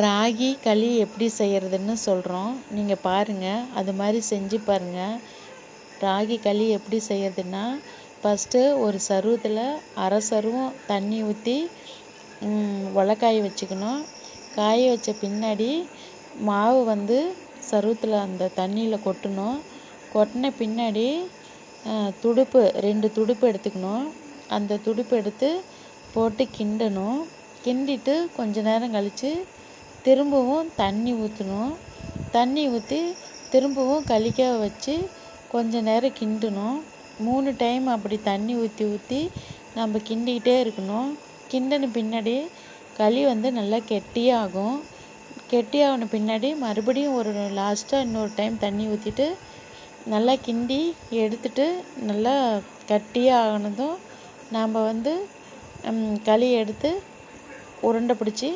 ராகி களி எப்படி செய்கிறதுன்னு சொல்கிறோம் நீங்கள் பாருங்கள் அது மாதிரி செஞ்சு பாருங்கள் ராகி களி எப்படி செய்கிறதுன்னா ஃபஸ்ட்டு ஒரு சருவத்தில் அரை சருவம் தண்ணி ஊற்றி உலக்காய வச்சுக்கணும். காய வச்ச பின்னாடி மாவு வந்து சருவத்தில் அந்த தண்ணியில் கொட்டணும். கொட்டின பின்னாடி துடுப்பு ரெண்டு துடுப்பு எடுத்துக்கணும். அந்த துடுப்பு எடுத்து போட்டு கிண்டணும். கிண்டிட்டு கொஞ்ச நேரம் கழித்து திரும்பவும் தண்ணி ஊற்றணும் தண்ணி ஊற்றி திரும்பவும் கழிக்க வச்சு கொஞ்சம் நேரம் கிண்டணும். மூணு டைம் அப்படி தண்ணி ஊற்றி ஊற்றி நம்ம கிண்டிக்கிட்டே இருக்கணும். கிண்டின பின்னாடி களி வந்து நல்லா கெட்டியாகும். கெட்டியாகின பின்னாடி மறுபடியும் ஒரு லாஸ்ட்டாக இன்னொரு டைம் தண்ணி ஊற்றிட்டு நல்லா கிண்டி எடுத்துட்டு நல்லா கட்டியாக ஆனதும் நாம் வந்து களி எடுத்து உருண்டை பிடிச்சி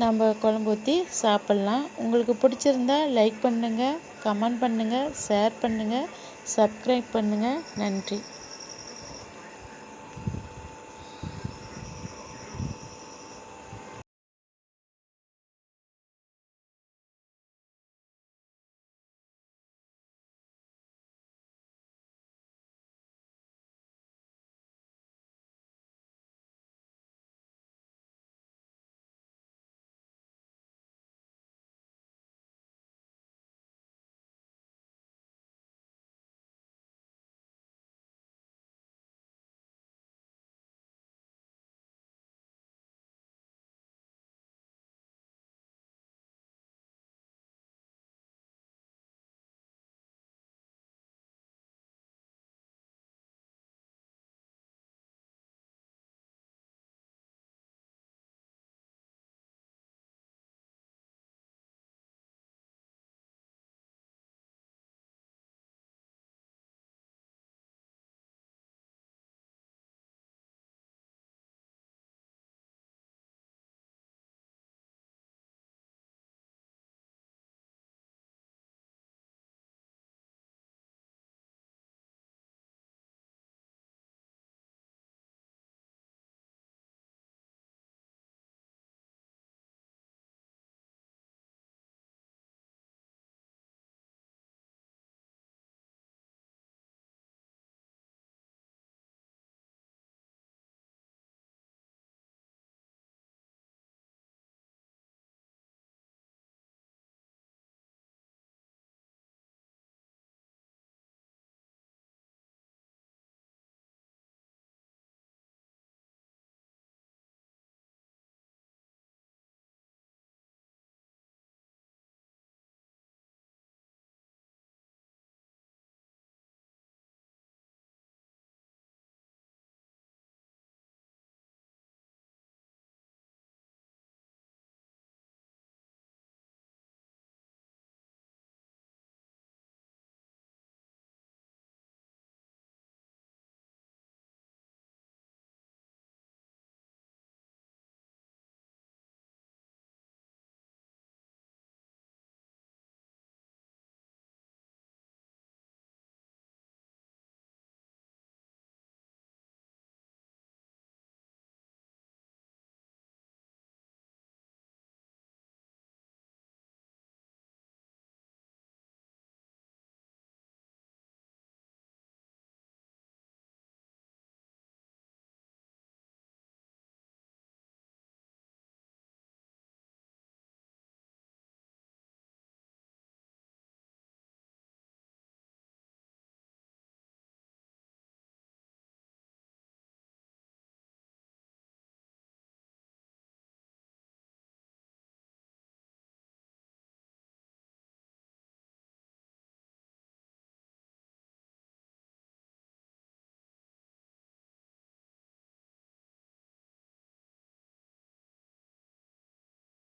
நம்ம குழம்பு ஊற்றி சாப்பிட்லாம். உங்களுக்கு பிடிச்சிருந்தா லைக் பண்ணுங்கள் கமெண்ட் பண்ணுங்கள் ஷேர் பண்ணுங்கள் சப்ஸ்கிரைப் பண்ணுங்கள் நன்றி.